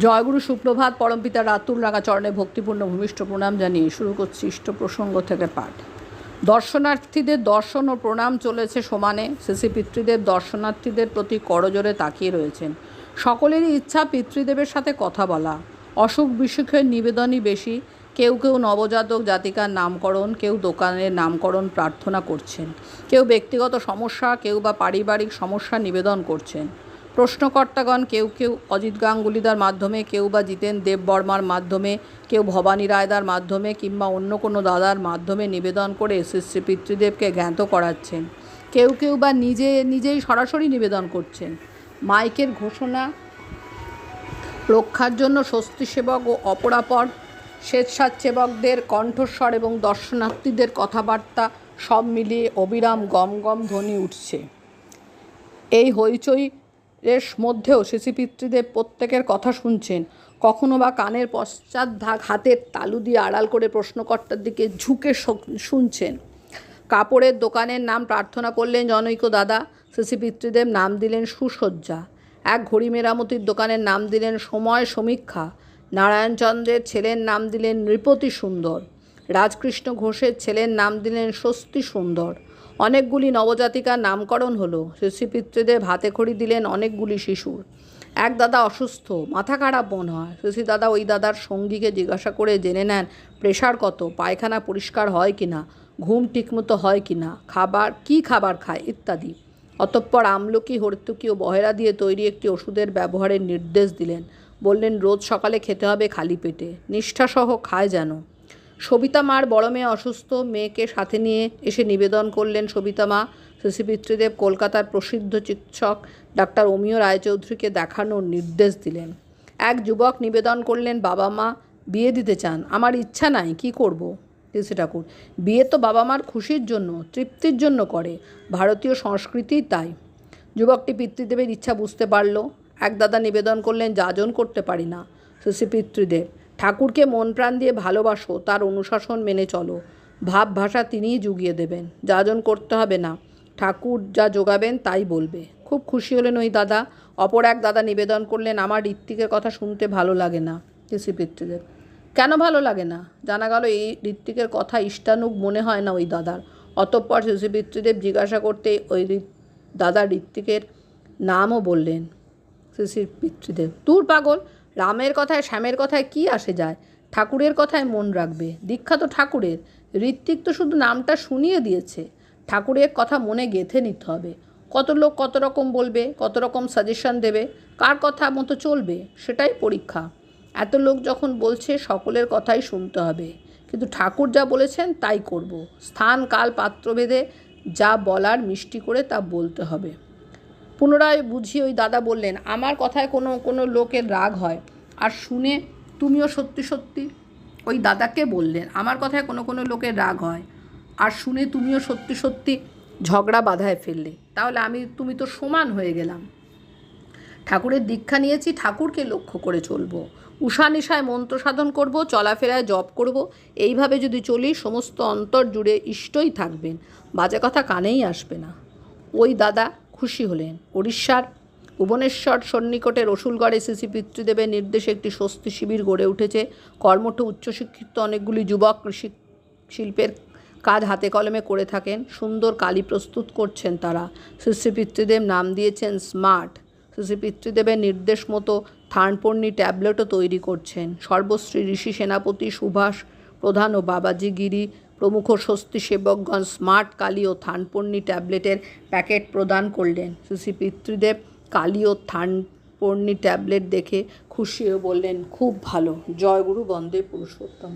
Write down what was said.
জয়গুরু সুপ্রভাত পরমপিতা রাতুল রাঙা চরণে ভক্তিপূর্ণ ভূমিষ্ঠ প্রণাম জানিয়ে শুরু করছি ইষ্ট প্রসঙ্গ থেকে পাঠ। দর্শনার্থীদের দর্শন ও প্রণাম চলেছে সমানে। শেষে পিতৃদেব দর্শনার্থীদের প্রতি করজোরে তাকিয়ে রয়েছেন। সকলেরই ইচ্ছা পিতৃদেবের সাথে কথা বলা। অসুখ বিসুখের নিবেদনই বেশি। কেউ কেউ নবজাতক জাতিকার নামকরণ, কেউ দোকানের নামকরণ প্রার্থনা করছেন। কেউ ব্যক্তিগত সমস্যা, কেউ বা পারিবারিক সমস্যা নিবেদন করছেন। প্রশ্নকর্তাগণ, কেউ কেউ অজিত গাঙ্গুলিদার মাধ্যমে, কেউ বা জিতেন দেববর্মার মাধ্যমে, কেউ ভবানী রায়দার মাধ্যমে কিংবা অন্য কোনো দাদার মাধ্যমে নিবেদন করে শ্রী পিতৃদেবকে জ্ঞাত করাচ্ছেন। কেউ কেউ বা নিজে, নিজেই সরাসরি নিবেদন করছেন। মাইকের ঘোষণা রক্ষার জন্য স্বস্তি সেবক ও অপরাপর স্বেচ্ছাসেবকদের কণ্ঠস্বর এবং দর্শনার্থীদের কথাবার্তা সব মিলিয়ে অবিরাম গম গম ধ্বনি উঠছে। এই হইচই এর মধ্যেও পিতৃদেব প্রত্যেকের কথা শুনছেন। কখনো বা কানের পশ্চাৎ ভাগ হাতের তালু দিয়ে আড়াল করে প্রশ্নকর্তার দিকে ঝুঁকে শুনছেন। কাপড়ের দোকানের নাম প্রার্থনা করলেন জনৈক দাদা। পিতৃদেব নাম দিলেন সুসজ্জা। এক ঘড়ি মেরামতির দোকানের নাম দিলেন সময় সমীক্ষা। নারায়ণচন্দ্রের ছেলের নাম দিলেন নৃপতি সুন্দর। রাজকৃষ্ণ ঘোষের ছেলের নাম দিলেন স্বস্তি সুন্দর। অনেকগুলি নবজাতিকার নামকরণ হলো। শিশু পিতৃদেব হাতে খড়ি দিলেন অনেকগুলি শিশুর। এক দাদা অসুস্থ, মাথা খারাপ মনে হয়। শশী দাদা ওই দাদার সঙ্গীকে জিজ্ঞাসা করে জেনে নেন, প্রেশার কত? পায়খানা পরিষ্কার হয় কি না ঘুম ঠিকমতো হয় কি না খাবার, কী খাবার খায়? ইত্যাদি। অতঃপর আমলকি, হর্তুকি ও বহেরা দিয়ে তৈরি একটি ওষুধের ব্যবহারের নির্দেশ দিলেন। বললেন, রোজ সকালে খেতে হবে খালি পেটে। নিষ্ঠাসহ খায় যেন। সবিতা মার বড় মেয়ে অসুস্থ মেয়েকে সাথে নিয়ে এসে নিবেদন করলেন সবিতা মা। শশী পিতৃদেব কলকাতার প্রসিদ্ধ চিকিৎসক ডাক্তার অমিয় রায়চৌধুরীকে দেখানোর নির্দেশ দিলেন। এক যুবক নিবেদন করলেন, বাবা মা, বিয়ে দিতে চান। আমার ইচ্ছা নাই, কি করব? ঋষি ঠাকুর, বিয়ে তো বাবা মার খুশির জন্য, তৃপ্তির জন্য করে। ভারতীয় সংস্কৃতি তাই। যুবকটি পিতৃদেবের ইচ্ছা বুঝতে পারল। এক দাদা নিবেদন করলেন, যাজন করতে পারি না। শশী পিতৃদেব ঠাকুরকে মন প্রাণ দিয়ে ভালোবাসো, তার অনুশাসন মেনে চলো। ভাব ভাষা তিনিই জুগিয়ে দেবেন যাজন করতে হবে না। ঠাকুর যা যোগাবেন তাই বলবে। খুব খুশি হলেন ওই দাদা। অপর এক দাদা নিবেদন করলেন, আমার ঋত্বিকের কথা শুনতে ভালো লাগে না। পিতৃদেব। কেন ভালো লাগে না? জানা গেল, এই ঋত্বিকের কথা ইষ্টানুগ মনে হয় না ওই দাদার। অতঃপর পিতৃদেব জিজ্ঞাসা করতে ওই দাদা ঋত্বিকের নামও বললেন। পিতৃদেব, দূর পাগল! রামের কথায় শ্যামের কথায় কি আসে যায়? ঠাকুরের কথায় মন রাখবে। দীক্ষা তো ঠাকুরের। ঋত্বিক তো শুধু নামটা শুনিয়ে দিয়েছে। ঠাকুরের কথা মনে গেঁথে নিতে হবে। কত লোক কত রকম বলবে, কত রকম সাজেশন দেবে, কার কথা মতো চলবে, সেটাই পরীক্ষা। এত লোক যখন বলছে, সকলের কথাই শুনতে হবে। কিন্তু ঠাকুর যা বলেছেন, তাই করব। স্থান, কাল পাত্রভেদে যা বলার মিষ্টি করে তা বলতে হবে। পুনরায় বুঝিয়ে ওই দাদা বললেন, আমার কথায় কোনো কোনো লোকের রাগ হয়। আর শুনে তুমিও সত্যি সত্যি ওই দাদাকে বললেন, আমার কথায় কোনো কোনো লোকের রাগ হয়। আর শুনে তুমিও সত্যি সত্যি ঝগড়া বাধায় ফেললে। তাহলে আমি, তুমি তো সমান হয়ে গেলাম। ঠাকুরের দীক্ষা নিয়েছি, ঠাকুরকে লক্ষ্য করে চলবো। উষা নিশায় মন্ত্র সাধন করব, চলাফেরায় জপ করব। এইভাবে যদি চলি, সমস্ত অন্তর জুড়ে ইষ্টই থাকবেন। বাজে কথা কানেই আসবে না। ওই দাদা খুশি হলেন। উড়িষ্যার ভুবনেশ্বর সন্নিকটে রসুলগড়ে সিসি পিতৃদেবের নির্দেশে একটি স্বস্তি শিবির গড়ে উঠেছে। কর্মঠ উচ্চশিক্ষিত অনেকগুলি যুবক কৃষি শিল্পের কাজ হাতে কলমে করে থাকেন। সুন্দর কালি প্রস্তুত করছেন তারা। শ্রী পিতৃদেব নাম দিয়েছেন স্মার্ট। শ্রী পিতৃদেবের নির্দেশ মতো থানপর্ণী ট্যাবলেটও তৈরি করছেন। সর্বশ্রী ঋষি সেনাপতি সুভাষ প্রধান ও বাবাজি গিরি প্রমুখ স্বস্তি সেবকগণ স্মার্ট কালি ও থানপন্নি ট্যাবলেটের প্যাকেট প্রদান করলেন। শ্রী পিতৃদেব কালি ও থানপন্নি ট্যাবলেট দেখে খুশি হয়ে বললেন, খুব ভালো। জয়গুরু বন্দে পুরুষোত্তম।